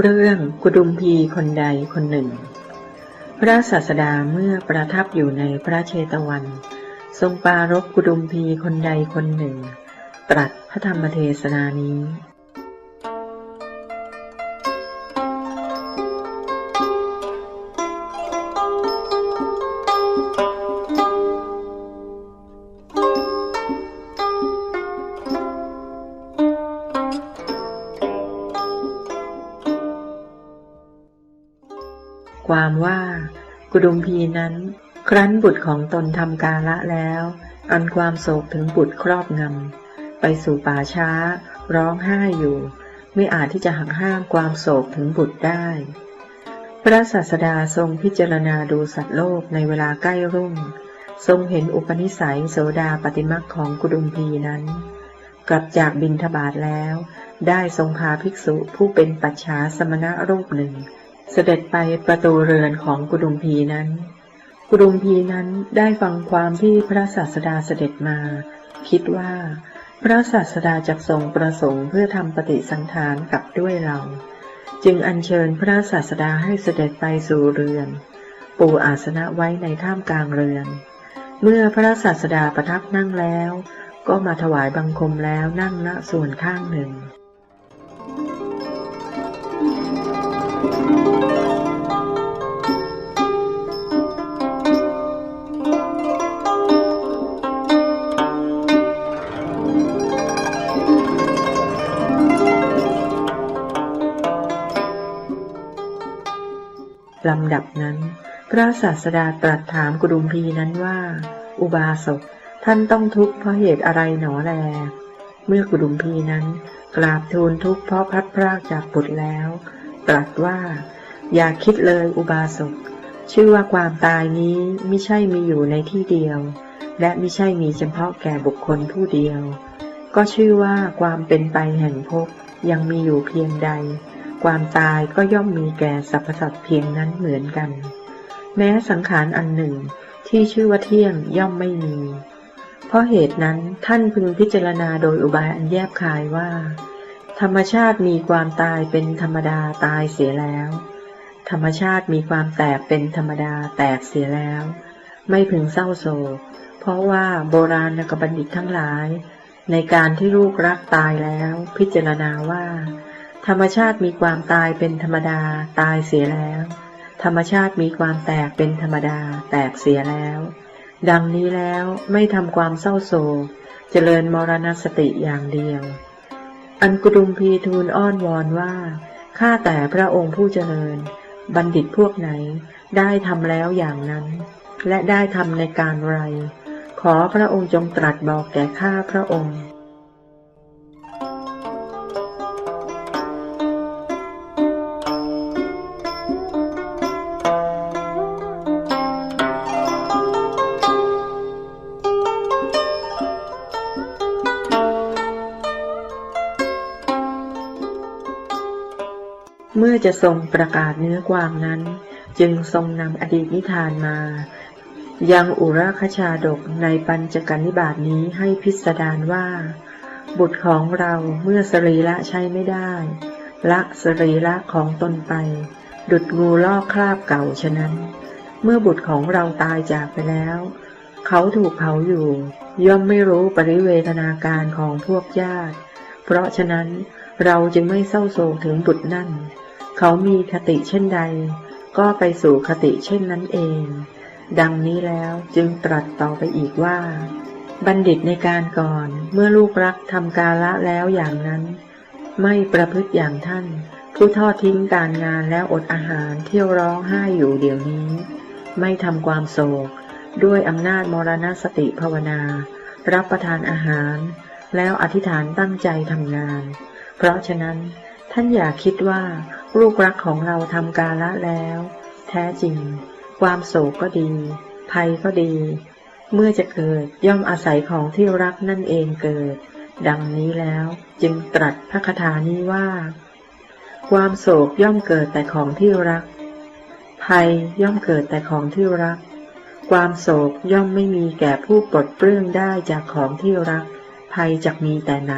เรื่องกุดุมพีคนใดคนหนึ่ง พระศาสดาเมื่อประทับอยู่ในพระเชตวัน ทรงปรารบกุดุมพีคนใดคนหนึ่ง ตรัสพระธรรมเทศนานี้ ความว่า กุดุมพีนั้น ครั้นบุตรของตนทำกาละแล้ว อันความโศกถึงบุตรครอบงำไปสู่ป่าช้า ร้องไห้อยู่ ไม่อาจที่จะหักห้ามความโศกถึงบุตรได้ พระศาสดาทรงพิจารณาดูสัตว์โลกในเวลาใกล้รุ่ง ทรงเห็นอุปนิสัยโสดาปฏิมักของกุดุมพีนั้น กลับจากบินทบาทแล้วได้ทรงพาภิกษุผู้เป็นปัจฉาสมณะรูปหนึ่ง เสด็จไปประตูเรือนของกุดุมพีนั้น กุดุมพีนั้นได้ฟังความที่พระศาสดาเสด็จมา คิดว่า พระศาสดาจะทรงประสงค์เพื่อทำปฏิสังขารกับด้วยเรา จึงอัญเชิญพระศาสดาให้เสด็จไปสู่เรือน ปูอาสนะไว้ในท่ามกลางเรือน เมื่อพระศาสดาประทับนั่งแล้ว ก็มาถวายบังคมแล้วนั่งณส่วนข้างหนึ่ง ลำดับนั้น พระศาสดาตรัสถามกุดุมพีนั้นว่า อุบาสกท่านต้องทุกข์เพราะเหตุอะไรหนอแล เมื่อกุดุมพีนั้น กราบทูลทุกข์เพราะพัดพรากจากบุตรแล้ว ตรัสว่า อย่าคิดเลยอุบาสกชื่อว่าความตายนี้ไม่ใช่มีอยู่ในที่เดียว และไม่ใช่มีเฉพาะแก่บุคคลผู้เดียว ก็ชื่อว่าความเป็นไปแห่งภพยังมีอยู่เพียงใด ความตายก็ย่อมมีแก่สรรพสัตว์เพียงนั้นเหมือนกัน แม้สังขารอันหนึ่งที่ชื่อว่าเที่ยงย่อมไม่มี เพราะเหตุนั้นท่านพึงพิจารณาโดยอุบายอันแยบคายว่า ธรรมชาติมีความตายเป็นธรรมดาตายเสียแล้ว ธรรมชาติมีความแตกเป็นธรรมดาแตกเสียแล้ว ไม่พึงเศร้าโศก เพราะว่าโบราณกบัณฑิตทั้งหลาย ในการที่ลูกรักตายแล้ว พิจารณาว่า ธรรมชาติมีความตายเป็นธรรมดา ตายเสียแล้ว ธรรมชาติมีความแตกเป็นธรรมดา แตกเสียแล้ว ดังนี้แล้วไม่ทำความเศร้าโศกเจริญมรณสติอย่างเดียว อันกุดุมพีทูลอ้อนวอนว่า ข้าแต่พระองค์ผู้เจริญ บัณฑิตพวกไหน ได้ทำแล้วอย่างนั้น และได้ทำในการไร ขอพระองค์จงตรัสบอกแก่ข้าพระองค์ เมื่อจะทรงประกาศเนื้อความนั้น จึงทรงนำอดีตนิทานมา ยังอุราคชาดกในปัญจกันนิบาตนี้ให้พิสดารว่า บุตรของเราเมื่อสรีละใช้ไม่ได้ ละสรีละของตนไป ดุดงูลอกคราบเก่าฉะนั้น เมื่อบุตรของเราตายจากไปแล้ว เขาถูกเผาอยู่ ย่อมไม่รู้ปริเวทนาการของพวกญาติ เพราะฉะนั้นเราจึงไม่เศร้าโศกถึงบุตรนั่น เขามีคติเช่นใด ก็ไปสู่คติเช่นนั้นเอง ดังนี้แล้วจึงตรัสต่อไปอีกว่า บัณฑิตในการก่อนเมื่อลูกรักทำกาละแล้วอย่างนั้น ไม่ประพฤติอย่างท่าน ผู้ทอดทิ้งการงานแล้วอดอาหารเที่ยวร้องไห้อยู่เดี๋ยวนี้ ไม่ทำความโศก ด้วยอำนาจมรณสติภาวนา รับประทานอาหาร แล้วอธิษฐานตั้งใจทำงาน เพราะฉะนั้นท่านอย่าคิดว่า ลูกรักของเราทำกาละแล้ว แท้จริง ความโศกก็ดี ภัยก็ดี เมื่อจะเกิดย่อมอาศัยของที่รักนั่นเองเกิด ดังนี้แล้วจึงตรัสพระคาถานี้ว่า ความโศกย่อมเกิดแต่ของที่รัก ภัยย่อมเกิดแต่ของที่รัก ความโศกย่อมไม่มีแก่ผู้ปลดเปลื้องได้จากของที่รัก ภัยจักมีแต่ไหน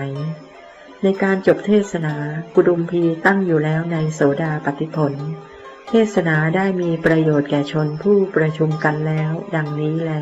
ในการจบเทศนากุดุมพีตั้งอยู่แล้วในโสดาปฏิผล เทศนาได้มีประโยชน์แก่ชนผู้ประชุมกันแล้ว ดังนี้แล